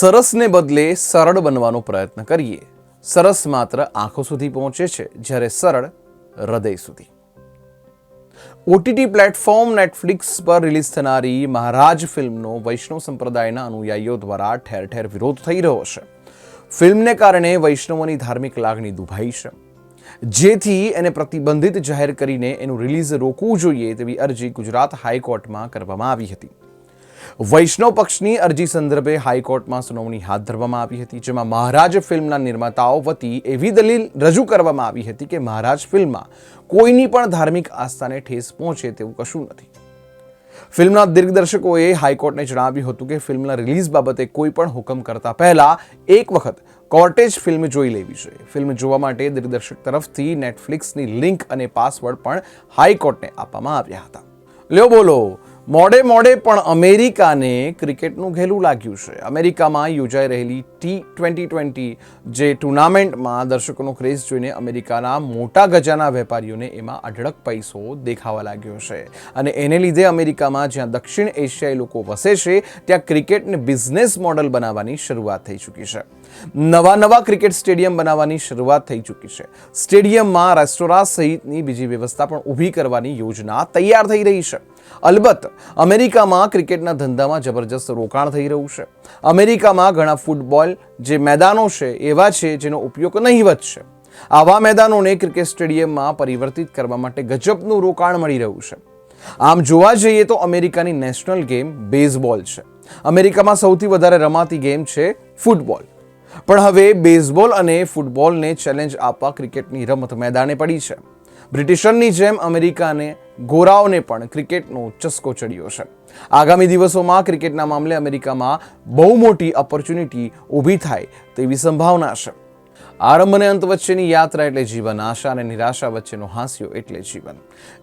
સરસને બદલે સરળ બનવાનો પ્રયત્ન કરીએ. સરસ માત્ર આંખો સુધી પહોંચે છે, જ્યારે સરળ હૃદય સુધી. ઓટીટી પ્લેટફોર્મ નેટફ્લિક્સ પર રિલીઝ થનારી મહારાજ ફિલ્મનો વૈષ્ણવ સંપ્રદાયના અનુયાયીઓ દ્વારા ઠેર ઠેર વિરોધ થઈ રહ્યો છે. ફિલ્મને કારણે વૈષ્ણવોની ધાર્મિક લાગણી દુભાઈ છે. જેથી એને પ્રતિબંધિત જાહેર કરીને એનું રિલીઝ રોકવું જોઈએ તેવી અરજી ગુજરાત હાઈકોર્ટમાં કરવામાં આવી હતી. વૈષ્ણવ પક્ષની અરજી સંદર્ભે હાઈકોર્ટમાં સુનાવણી હાથ ધરવામાં આવી હતી, જેમાં મહારાજ ફિલ્મના નિર્માતાઓ વતી એવી દલીલ રજૂ કરવામાં આવી હતી કે મહારાજ ફિલ્મમાં કોઈની પણ ધાર્મિક આસ્થાને ઠેસ પહોંચે તેવું કશું નથી. ફિલ્મના દિગ્દર્શકોએ હાઈકોર્ટને જણાવ્યું હતું કે ફિલ્મના રિલીઝ બાબતે કોઈ પણ હુકમ કરતા પહેલા એક વખત કોર્ટે જ ફિલ્મ જોઈ લેવી જોઈએ. ફિલ્મ જોવા માટે દિગ્દર્શક તરફથી નેટફ્લિક્સની લિંક અને પાસવર્ડ પણ હાઈકોર્ટને આપવામાં આવ્યા હતા. લ્યો બોલો મોડે મોડે પણ અમેરિકાને ક્રિકેટનું ઘેલું લાગ્યું છે. અમેરિકામાં યોજાઈ રહેલી ટી ટ્વેન્ટી ટ્વેન્ટી જે ટુર્નામેન્ટમાં દર્શકોનો ક્રેઝ જોઈને અમેરિકાના મોટા ગજાના વેપારીઓને એમાં અઢળક પૈસો દેખાવા લાગ્યો છે. અને એને લીધે અમેરિકામાં જ્યાં દક્ષિણ એશિયાઈ લોકો વસે છે, ત્યાં ક્રિકેટને બિઝનેસ મોડલ બનાવવાની શરૂઆત થઈ ચૂકી છે. નવા નવા ક્રિકેટ સ્ટેડિયમ બનાવવાની શરૂઆત થઈ ચૂકી છે. સ્ટેડિયમમાં રેસ્ટોરાં સહિતની બીજી વ્યવસ્થા પણ ઊભી કરવાની યોજના તૈયાર થઈ રહી છે. અલબત્ત, અમેરિકામાં ક્રિકેટના ધંધામાં જબરજસ્ત રોકાણ થઈ રહ્યું છે. અમેરિકામાં ઘણા ફૂટબોલ જે મેદાનો છે, એવા છે જેનો ઉપયોગ નહીવત છે આવા મેદાનોને ક્રિકેટ સ્ટેડિયમમાં પરિવર્તિત કરવા માટે ગજબનું રોકાણ મળી રહ્યું છે. આમ જોવા જઈએ તો અમેરિકાની નેશનલ ગેમ બેઝબોલ છે. અમેરિકામાં સૌથી વધારે રમાતી ગેમ છે ફૂટબોલ. પણ હવે બેઝબોલ અને ફૂટબોલને ચેલેન્જ આપવા ક્રિકેટની રમત મેદાને પડી છે. બ્રિટિશરની જેમ અમેરિકાને ગોરાઓને પણ ક્રિકેટનો ચસ્કો ચડ્યો છે. આગામી દિવસોમાં ક્રિકેટના મામલે અમેરિકામાં બહુ મોટી ઓપોર્ચ્યુનિટી ઊભી થાય તેવી સંભાવના છે. આરંભ અને અંત વચ્ચેની યાત્રા એટલે જીવન, આશા અને નિરાશા વચ્ચેનો હાસ્યો એટલે જીવન.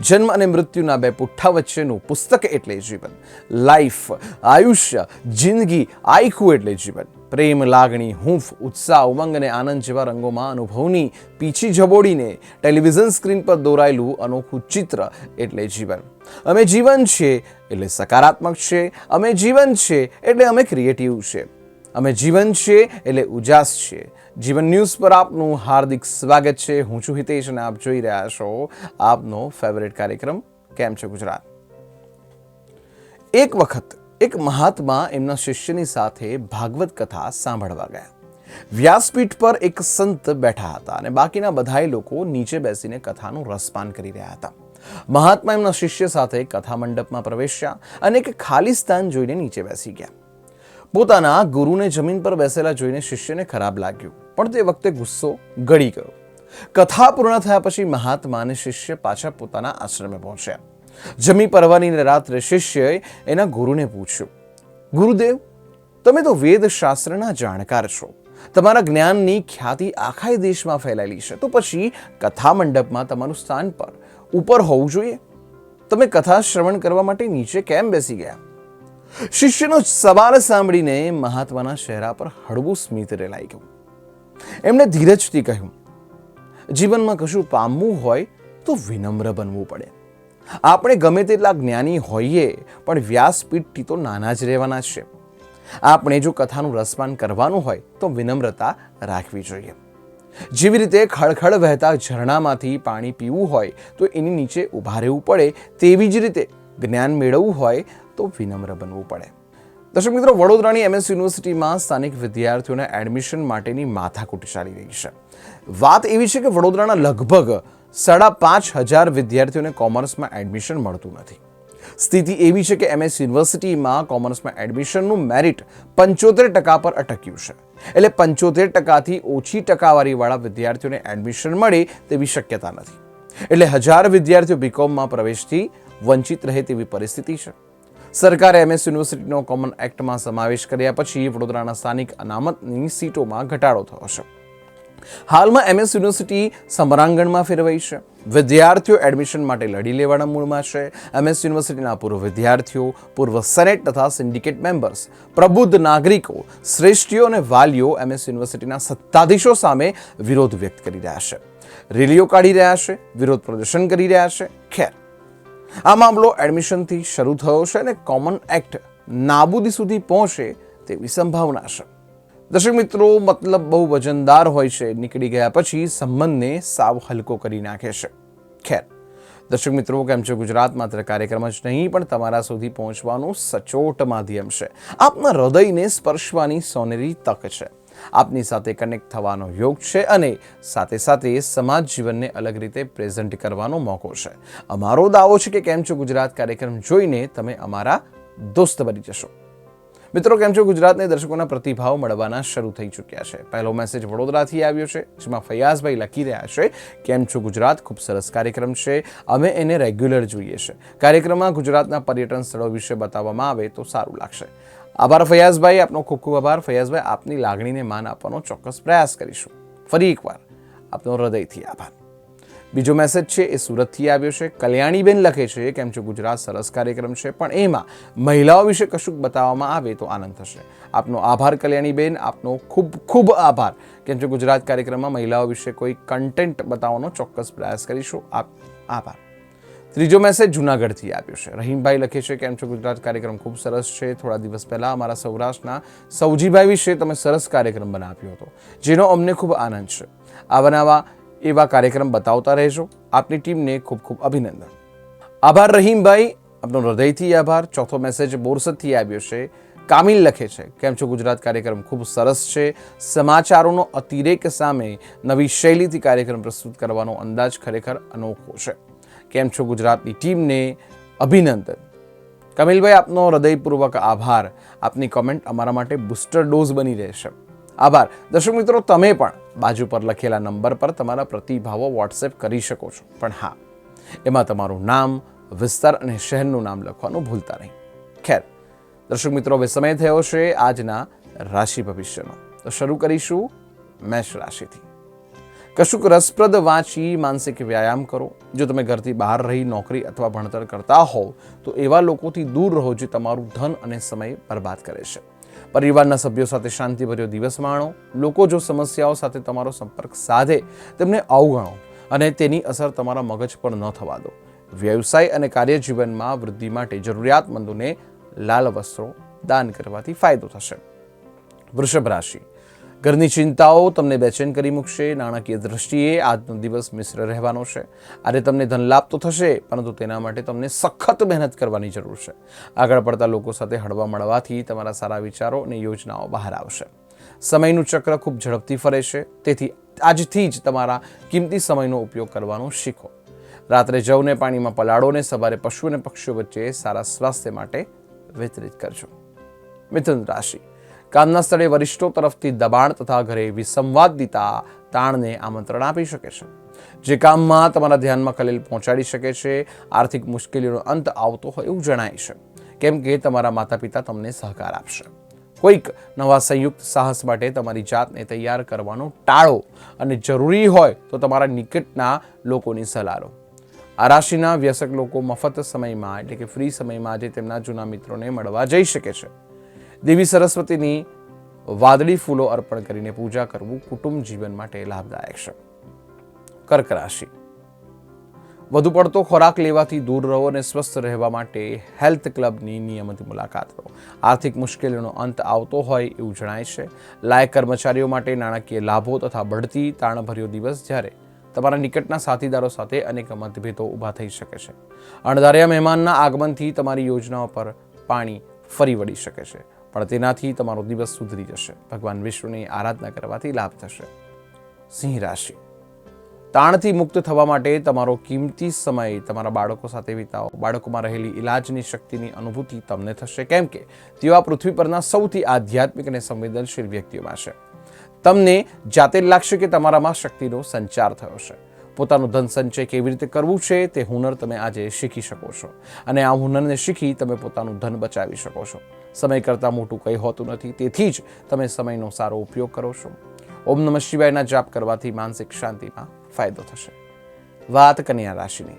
જન્મ અને મૃત્યુના બે પુઠ્ઠા વચ્ચેનું પુસ્તક એટલે જીવન. લાઈફ આયુષ્ય, જિંદગી આઈકુ એટલે જીવન. પ્રેમ, લાગણી, હૂંફ, ઉત્સાહ, ઉમંગ અને આનંદ જેવા રંગોમાં અનુભવની પીછી જબોડીને ટેલિવિઝન સ્ક્રીન પર દોરાયેલું અનોખું ચિત્ર એટલે જીવન. અમે જીવન છે એટલે સકારાત્મક છે, અમે જીવન છે એટલે અમે ક્રિએટિવ છે. અમે જીવન છે એટલે ઉજાસ છે. જીવન ન્યૂઝ પર આપનું હાર્દિક સ્વાગત છે. હું છું હિતેશ અને આપ જોઈ રહ્યા છો આપનો ફેવરેટ કાર્યક્રમ, કેમ છે ગુજરાત? એક વખત એક મહાત્મા એમના શિષ્યની સાથે ભાગવત કથા સાંભળવા ગયા. વ્યાસપીઠ પર એક સંત બેઠા હતા અને બાકીના બધાએ લોકો નીચે બેસીને કથાનું રસપાન કરી રહ્યા હતા. મહાત્મા એમના શિષ્ય સાથે કથા મંડપમાં પ્રવેશ્યા અને એક ખાલી સ્થાન જોઈને નીચે બેસી ગયા. પોતાના ગુરુને જમીન પર બેસેલા જોઈને શિષ્યને ખરાબ લાગ્યું, પણ તે વખતે ગુસ્સો ગળી ગયો. કથા પૂર્ણ થયા પછી મહાત્મા અને શિષ્ય પાછા પોતાના આશ્રમે પહોંચ્યા. જમી પરવાની રાત્રે શિષ્યએ એના ગુરુને પૂછ્યું, ગુરુદેવ, તમે તો વેદશાસ્ત્રના જાણકાર છો. તમારા જ્ઞાનની ખ્યાતિ આખા દેશમાં ફેલાયેલી છે. તો પછી કથા મંડપમાં તમારું સ્થાન પર ઉપર હોવું જોઈએ? તમે કથા શ્રવણ કરવા માટે નીચે કેમ બેસી ગયા? શિષ્યનો સવાલ સાંભળીને મહાત્માના ચહેરા પર હળવું સ્મિત રેલાઈ ગયું. એમણે ધીરજથી કહ્યું, જીવનમાં કશું પામવું હોય તો વિનમ્ર બનવું પડે. આપણે ગમે તેટલા જ્ઞાની હોઈએ, પણ વ્યાસપીઠથી તો નાના જ રહેવાના છે. આપણે જો કથાનું રસપાન કરવાનું હોય, તો વિનમ્રતા રાખવી જોઈએ. જેવી રીતે ખળખળ વહેતા ઝરણામાંથી પાણી પીવું હોય, તો એની નીચે ઊભા રહેવું પડે. તેવી જ રીતે જ્ઞાન મેળવવું હોય, તો વિનમ્ર બનવું પડે. દર્શક મિત્રો, વડોદરાની એમએસ યુનિવર્સિટીમાં સ્થાનિક વિદ્યાર્થીઓના એડમિશન માટેની માથાકૂટ ચાલી રહી છે. વાત એવી છે કે વડોદરાના લગભગ સાડા પાંચ હજાર વિદ્યાર્થીઓને કોમર્સમાં એડમિશન મળતું નથી. સ્થિતિ એવી છે કે એમએસ યુનિવર્સિટીમાં કોમર્સમાં એડમિશનનું મેરિટ પંચોતેર ટકા પર અટક્યું છે. એટલે પંચોતેર ટકાથી ઓછી ટકાવારીવાળા વિદ્યાર્થીઓને એડમિશન મળે તેવી શક્યતા નથી. એટલે હજાર વિદ્યાર્થીઓ બીકોમમાં પ્રવેશથી વંચિત રહે તેવી પરિસ્થિતિ છે. સરકારે એમએસ યુનિવર્સિટીનો કોમન એક્ટમાં સમાવેશ કર્યા પછી વડોદરાના સ્થાનિક અનામતની સીટોમાં ઘટાડો થયો છે. હાલમાં એમએસ યુનિવર્સિટી સમરાંગણમાં ફેરવાઈ છે. વિદ્યાર્થીઓ એડમિશન માટે લડી લેવાના મૂળમાં છે. એમએસ યુનિવર્સિટીના પૂર્વ વિદ્યાર્થીઓ, પૂર્વ સેનેટ તથા સિન્ડિકેટ મેમ્બર્સ, પ્રબુદ્ધ નાગરિકો, શ્રેષ્ઠીઓ અને વાલીઓ એમએસ યુનિવર્સિટીના સત્તાધીશો સામે વિરોધ વ્યક્ત કરી રહ્યા છે. રેલીઓ કાઢી રહ્યા છે, વિરોધ પ્રદર્શન કરી રહ્યા છે. ખેર. આ મામલો એડમિશનથી શરૂ થયો છે અને કોમન એક્ટ નાબૂદી સુધી પહોંચે તેવી સંભાવના છે. દર્શક મિત્રો, મતલબ બહુ વજનદાર હોય છે. નીકળી ગયા પછી સંબંધને સાવ હલકો કરી નાખે છે. ખેર, દર્શક મિત્રો, કેમ છો? ગુજરાત માત્ર કાર્યક્રમ જ નહીં, પણ તમારા સુધી પહોંચવાનું સચોટ માધ્યમ છે. આપના હૃદયને સ્પર્શવાની સોનેરી તક છે. આપની સાથે કનેક્ટ થવાનો યોગ છે અને સાથે સાથે સમાજ જીવનને અલગ રીતે પ્રેઝન્ટ કરવાનો મોકો છે. અમારો દાવો છે કે કેમ છો? ગુજરાત કાર્યક્રમ જોઈને તમે અમારા દોસ્ત બની જશો. મિત્રો, કેમ છો? ગુજરાતને દર્શકોના પ્રતિભાવ મળવાના શરૂ થઈ ચૂક્યા છે. પહેલો મેસેજ વડોદરાથી આવ્યો છે, જેમાં ફૈયાઝભાઈ લખી રહ્યા છે, કેમ છો ગુજરાત? ખૂબ સરસ કાર્યક્રમ છે. અમે એને રેગ્યુલર જોઈએ છે. કાર્યક્રમમાં ગુજરાતના પર્યટન સ્થળો વિશે બતાવવામાં આવે તો સારું લાગશે. આભાર ફૈયાઝભાઈ, આપનો ખૂબ ખૂબ આભાર. ફૈયાઝભાઈ, આપની લાગણીને માન આપવાનો ચોક્કસ પ્રયાસ કરીશું. ફરી એકવાર આપનો હૃદયથી આભાર. બીજો મેસેજ છે, એ સુરતથી આવ્યો છે. કલ્યાણીબેન લખે છે, કેમ છો ગુજરાત? સરસ કાર્યક્રમ છે. પણ એમાં મહિલાઓ વિશે કશુંક બતાવવામાં આવે તો આનંદ થશે. આપનો આભાર કલ્યાણીબેન. આપનો ખૂબ ખૂબ આભાર. કેમ છો ગુજરાત? કાર્યક્રમમાં મહિલાઓ વિશે કોઈ કન્ટેન્ટ બતાવવાનો ચોક્કસ પ્રયાસ કરીશું. આપ, આભાર. ત્રીજો મેસેજ જુનાગઢથી આવ્યો છે. રહીમભાઈ લખે છે, કેમ છો ગુજરાત? કાર્યક્રમ ખૂબ સરસ છે. થોડા દિવસ પહેલાં અમારા સૌરાષ્ટ્રના સૌજીભાઈ વિશે તમે સરસ કાર્યક્રમ બનાવ્યો હતો, જેનો અમને ખૂબ આનંદ છે. આ બનાવવા એવા કાર્યક્રમ બતાવતા રહેશો. આપની ટીમને ખૂબ ખૂબ અભિનંદન. આભાર રહીમભાઈ. આપનો હૃદયથી આભાર. ચોથો મેસેજ બોરસદથી આવ્યો છે. કામિલ લખે છે, કેમ છો ગુજરાત? કાર્યક્રમ ખૂબ સરસ છે. સમાચારોનો અતિરેક સામે નવી શૈલીથી કાર્યક્રમ પ્રસ્તુત કરવાનો અંદાજ ખરેખર અનોખો છે. કેમ છો ગુજરાતની ટીમને? અભિનંદન. કમિલભાઈ, આપનો હૃદયપૂર્વક આભાર. આપની કોમેન્ટ અમારા માટે બુસ્ટર ડોઝ બની રહેશે. આભાર. દર્શક મિત્રો, તમે પણ બાજુ પર લખેલા નંબર પર તમારા પ્રતિભાવો વોટ્સએપ કરી શકો છો. પણ હા, એમાં તમારું નામ, વિસ્તાર અને શહેરનું નામ લખવાનું ભૂલતા નહીં. ખેર, દર્શક મિત્રો, હવે સમય થયો છે આજના રાશિ ભવિષ્યનો. તો શરૂ કરીશું મેષ રાશિથી. કશુંક રસપ્રદ વાંચી માનસિક વ્યાયામ કરો. જો તમે ઘરથી બહાર રહી નોકરી અથવા ભણતર કરતા હોવ, તો એવા લોકોથી દૂર રહો જે તમારું ધન અને સમય બરબાદ કરે છે. પરિવારના સભ્યો સાથે શાંતિભર્યો દિવસ માણો, લોકો જો સમસ્યાઓ સાથે તમારો સંપર્ક સાધે, તેમને અવગણો અને તેની અસર તમારા મગજ પર ન થવા દો. વ્યવસાય અને કાર્યજીવનમાં વૃદ્ધિ માટે જરૂરિયાતમંદોને લાલ વસ્ત્રો દાન કરવાથી ફાયદો થશે. વૃષભ રાશિ. ઘરની ચિંતાઓ તમને બેચેન કરી મૂકશે, નાણાકીય દ્રષ્ટિએ આજનો દિવસ મિશ્ર રહેવાનો છે. આજે તમને ધન લાભ તો થશે, પરંતુ તેના માટે તમને સખત મહેનત કરવાની જરૂર છે. આગળ પડતા લોકો સાથે હળવા મળવાથી તમારા સારા વિચારો અને યોજનાઓ બહાર આવશે. સમયનું ચક્ર ખૂબ ઝડપથી ફરે છે, તેથી આજથી જ તમારા કિંમતી સમયનો ઉપયોગ કરવાનો શીખો. રાત્રે જવને પાણીમાં પલાળોને સવારે પશુ અને પક્ષીઓ વચ્ચે સારા સ્વાસ્થ્ય માટે વિતરિત કરજો. મિથુન રાશિ. કામના સ્થળે વરિષ્ઠો તરફથી દબાણ તથા ઘરે વિસંવાદિતા તાણને આમંત્રણ આપી શકે છે. જે કામમાં તમારા ધ્યાનમાં ખલેલ પહોંચાડી શકે છે, આર્થિક મુશ્કેલીનો અંત આવતો હોય એવું જણાય છે. કેમ કે તમારા માતા પિતા તમને સહકાર આપશે. કોઈક નવા સંયુક્ત સાહસ માટે તમારી જાતને તૈયાર કરવાનું ટાળો અને જરૂરી હોય તો તમારા નિકટના લોકોની સલાહ લો. આ રાશિના વ્યસક લોકો મફત સમયમાં એટલે કે ફ્રી સમયમાં આજે તેમના જૂના મિત્રોને મળવા જઈ શકે છે. દેવી સરસ્વતીની વાદળી ફૂલો અર્પણ કરીને પૂજા કરવું કુટુંબ જીવન માટે લાભદાયક છે. કર્ક રાશિ. વધુ પડતો ખોરાક લેવાથી દૂર રહો અને સ્વસ્થ રહેવા માટે હેલ્થ ક્લબની નિયમિત મુલાકાત લો. આર્થિક મુશ્કેલીનો અંત આવતો હોય એવું જણાય છે. લાયક કર્મચારીઓ માટે નાણાકીય લાભો તથા બઢતી તાણભર્યો દિવસ જ્યારે તમારા નિકટના સાથીદારો સાથે અનેક મતભેદો ઊભા થઈ શકે છે. અણધાર્યા મહેમાનના આગમનથી તમારી યોજનાઓ પર પાણી ફરી વળી શકે છે. પણ તેનાથી તમારો દિવસ સુધરી જશે. ભગવાન વિષ્ણુની આરાધના કરવાથી લાભ થશે. સિંહ રાશિ. તાણથી મુક્ત થવા માટે તમારો કિંમતી સમય તમારા બાળકો સાથે વિતાવો. બાળકોમાં રહેલી ઇલાજની શક્તિની અનુભૂતિ તમને થશે. કેમ કે તેઓ પૃથ્વી પરના સૌથી આધ્યાત્મિક અને સંવેદનશીલ વ્યક્તિઓમાં છે. તમને જાતે લાગશે કે તમારામાં શક્તિનો સંચાર થયો છે. પોતાનું ધન સંચય કેવી રીતે કરવું છે તે હુનર તમે આજે શીખી શકો છો. અને આ હુનરને શીખી તમે પોતાનું ધન બચાવી શકો છો. સમય કરતાં મોટું કંઈ હોતું નથી, તેથી જ તમે સમયનો સારો ઉપયોગ કરો છો. ઓમ નમઃ શિવાયના જાપ કરવાથી માનસિક શાંતિમાં ફાયદો થશે. વાત કન્યા રાશિની.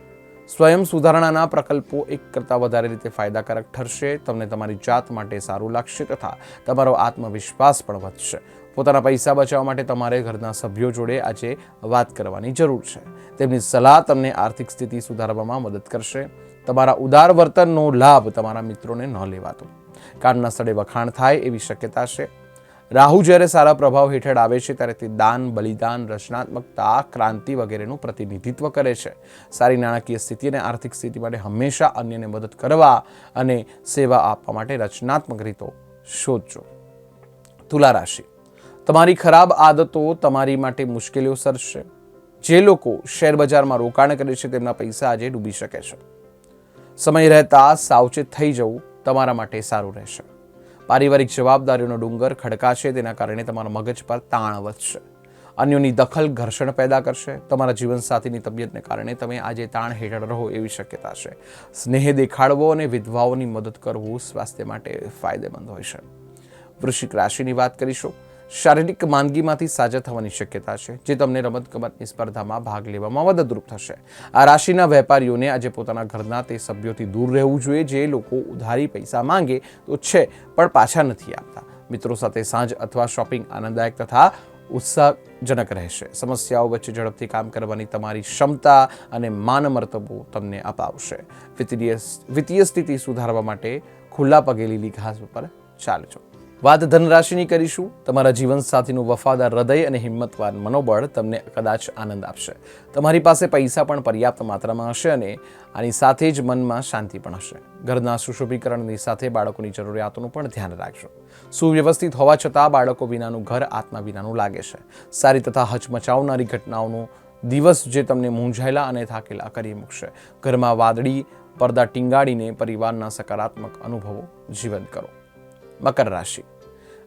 સ્વયં સુધારણાના પ્રકલ્પો એક કરતાં વધારે રીતે ફાયદાકારક ઠરશે. તમને તમારી જાત માટે સારું લાગશે તથા તમારો આત્મવિશ્વાસ પણ વધશે. પોતાના પૈસા બચાવવા માટે તમારે ઘરના સભ્યો જોડે આજે વાત કરવાની જરૂર છે. તેમની સલાહ તમને આર્થિક સ્થિતિ સુધારવામાં મદદ કરશે. તમારા ઉદાર વર્તનનો લાભ તમારા મિત્રોને ન લેવાતો. કામના સ્થળે વખાણ થાય એવી શક્યતા છે. રાહુ જ્યારે સારા પ્રભાવ હેઠળ આવે છે ત્યારે તે દાન, બલિદાન, રચનાત્મકતા, ક્રાંતિ વગેરેનું પ્રતિનિધિત્વ કરે છે. સારી નાણાકીય સ્થિતિ અને આર્થિક સ્થિતિ માટે હંમેશા અન્યને મદદ કરવા અને સેવા આપવા માટે રચનાત્મક રીતો શોધજો. તુલા રાશિ. તમારી ખરાબ આદતો તમારી માટે મુશ્કેલીઓ સર્જશે. જે લોકો શેર બજારમાં રોકાણ કરે છે, તેમના પૈસા આજે ડૂબી શકે છે. સમય રહેતા સાવચેત થઈ જવું તમારા માટે સારું રહેશે. પારિવારિક જવાબદારીઓનો ડુંગર ખડકાશે, તેના કારણે તમારા મગજ પર તાણ વધશે. અન્યોની દખલ ઘર્ષણ પેદા કરશે. તમારા જીવનસાથીની તબિયતને કારણે તમે આજે તાણ હેઠળ રહો એવી શક્યતા છે. સ્નેહ દેખાડવો અને વિધવાઓની મદદ કરવું સ્વાસ્થ્ય માટે ફાયદેમંદ હોય છે. વૃશ્ચિક રાશિની વાત કરીશું. શારીરિક માંદગીમાંથી સાજા થવાની શક્યતા છે, જે તમને રમતગમતની સ્પર્ધામાં ભાગ લેવામાં મદદરૂપ થશે. આ રાશિના વેપારીઓને આજે પોતાના ઘરના તે સભ્યોથી દૂર રહેવું જોઈએ, જે લોકો ઉધારી પૈસા માંગે તો છે, પણ પાછા નથી આપતા મિત્રો સાથે સાંજ અથવા શોપિંગ આનંદદાયક તથા ઉત્સાહજનક રહેશે. સમસ્યાઓ વચ્ચે ઝડપથી કામ કરવાની તમારી ક્ષમતા અને માન મર્તબો તમને અપાવશે. વિત્તીય વિત્તીય સ્થિતિ સુધારવા માટે ખુલ્લા પગે લીલી ઘાસ ઉપર ચાલજો. વાત ધનરાશિની કરીશું. તમારા જીવનસાથીનું વફાદાર હૃદય અને હિંમતવાન મનોબળ તમને કદાચ આનંદ આપશે. તમારી પાસે પૈસા પણ પર્યાપ્ત માત્રામાં હશે અને આની સાથે જ મનમાં શાંતિ પણ હશે. ઘરના સુશોભીકરણની સાથે બાળકોની જરૂરિયાતોનું પણ ધ્યાન રાખજો. સુવ્યવસ્થિત હોવા છતાં બાળકો વિનાનું ઘર આત્મા વિનાનું લાગે છે. સારી તથા હચમચાવનારી ઘટનાઓનું દિવસ જે તમને મૂંઝાયેલા અને થાકેલા કરી મૂકશે. ઘરમાં વાદળી, પડદા ટીંગાડીને પરિવારના સકારાત્મક અનુભવો જીવંત કરો. મકર રાશિ.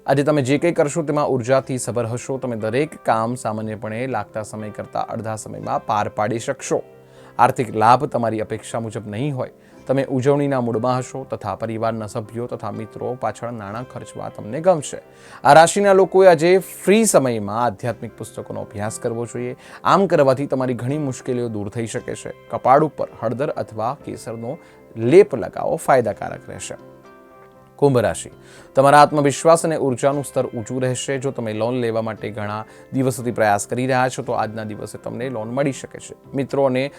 આજે તમે જે કંઈ કરશો તેમાં ઉર્જાથી સભર હશો. તમે દરેક કામ સામાન્યપણે લાગતા સમય કરતાં અડધા સમયમાં પાર પાડી શકશો. આર્થિક લાભ તમારી અપેક્ષા મુજબ નહીં હોય. તમે ઉજવણીના મૂડમાં હશો તથા પરિવારના સભ્યો તથા મિત્રો પાછળ નાણાં ખર્ચવા તમને ગમશે. આ રાશિના લોકોએ આજે ફ્રી સમયમાં આધ્યાત્મિક પુસ્તકોનો અભ્યાસ કરવો જોઈએ. આમ કરવાથી તમારી ઘણી મુશ્કેલીઓ દૂર થઈ શકે છે. કપાળ ઉપર હળદર અથવા કેસરનો લેપ લગાવો ફાયદાકારક રહેશે. કુંભ રાશિ. તમારા આત્મવિશ્વાસ અને ઉર્જાનું સ્તર ઊંચું રહેશે. જો તમે લોન લેવા માટે ઘણા દિવસોથી પ્રયાસ કરી રહ્યા છો, તો આજના દિવસે તમને લોન મળી શકે છે. મિત્રો અને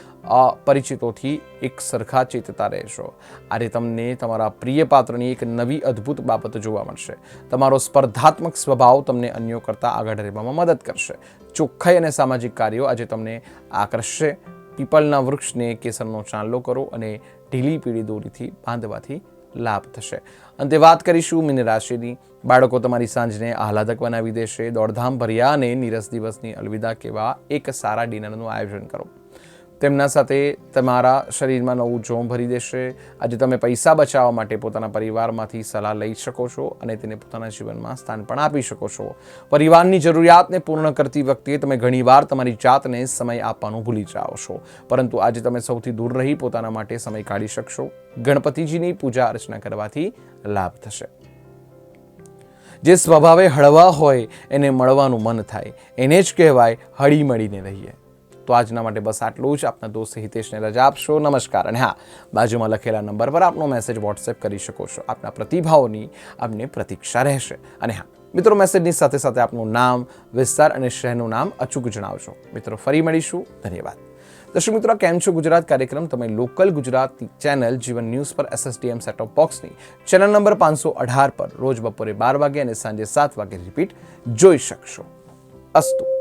પરિચિતોથી એક સરખા ચેતતા રહેશો. આજે તમને તમારા પ્રિય પાત્રની એક નવી અદ્ભુત બાબત જોવા મળશે. તમારો સ્પર્ધાત્મક સ્વભાવ તમને અન્યો કરતાં આગળ રહેવામાં મદદ કરશે. ચોખ્ખાઈ અને સામાજિક કાર્યો આજે તમને આકર્ષશે. પીપલના વૃક્ષને કેસરનો ચાંદલો કરો અને ઢીલી પીળી દોરીથી બાંધવાથી લાભ થશે. અંતે વાત કરીશું મીન રાશિની. બાળકો તમારી સાંજને આહલાદક બનાવી દેશે. દોડધામ ભર્યા અને નીરસ દિવસની અલવિદા કહેવા એક સારા ડિનરનું આયોજન કરો. તેમના સાથે તમારા શરીરમાં નવું જોમ ભરી દેશે. આજે તમે પૈસા બચાવવા માટે પોતાના પરિવારમાંથી સલાહ લઈ શકો છો અને તેને પોતાના જીવનમાં સ્થાન પણ આપી શકો છો. પરિવારની જરૂરિયાતને પૂર્ણ કરતી વખતે તમે ઘણીવાર તમારી જાતને સમય આપવાનું ભૂલી જાઓ છો. પરંતુ આજે તમે સૌથી દૂર રહી પોતાના માટે સમય કાઢી શકશો. ગણપતિજીની પૂજા અર્ચના કરવાથી લાભ થશે. જે સ્વભાવે હળવા હોય એને મળવાનું મન થાય. એને જ કહેવાય હળી મળીને રહીએ. તો આજના માટે બસ આટલું જ. આપના દોસ્ત હિતેશને રજા આપશો. નમસ્કાર અને હા, બાજુમાં લખેલા નંબર પર આપનો મેસેજ વોટ્સએપ કરી શકો છો. આપના પ્રતિભાવોની આપને પ્રતીક્ષા રહેશે. અને હા, મિત્રો મેસેજની સાથે સાથે આપનું નામ, વિસ્તાર અને શહેરનું નામ અચૂક જણાવજો. મિત્રો, ફરી મળીશું. ધન્યવાદ. દર્શક મિત્રો, કેમ છો? ગુજરાત કાર્યક્રમ તમે local Gujarati channel Jeevan news પર એસએસડીએમ સેટ ઓફ બોક્સની ચેનલ નંબર પાંચસો અઢાર પર રોજ બપોરે બાર વાગે અને સાંજે સાત વાગે રિપીટ જોઈ શકશો. અસ્તુ.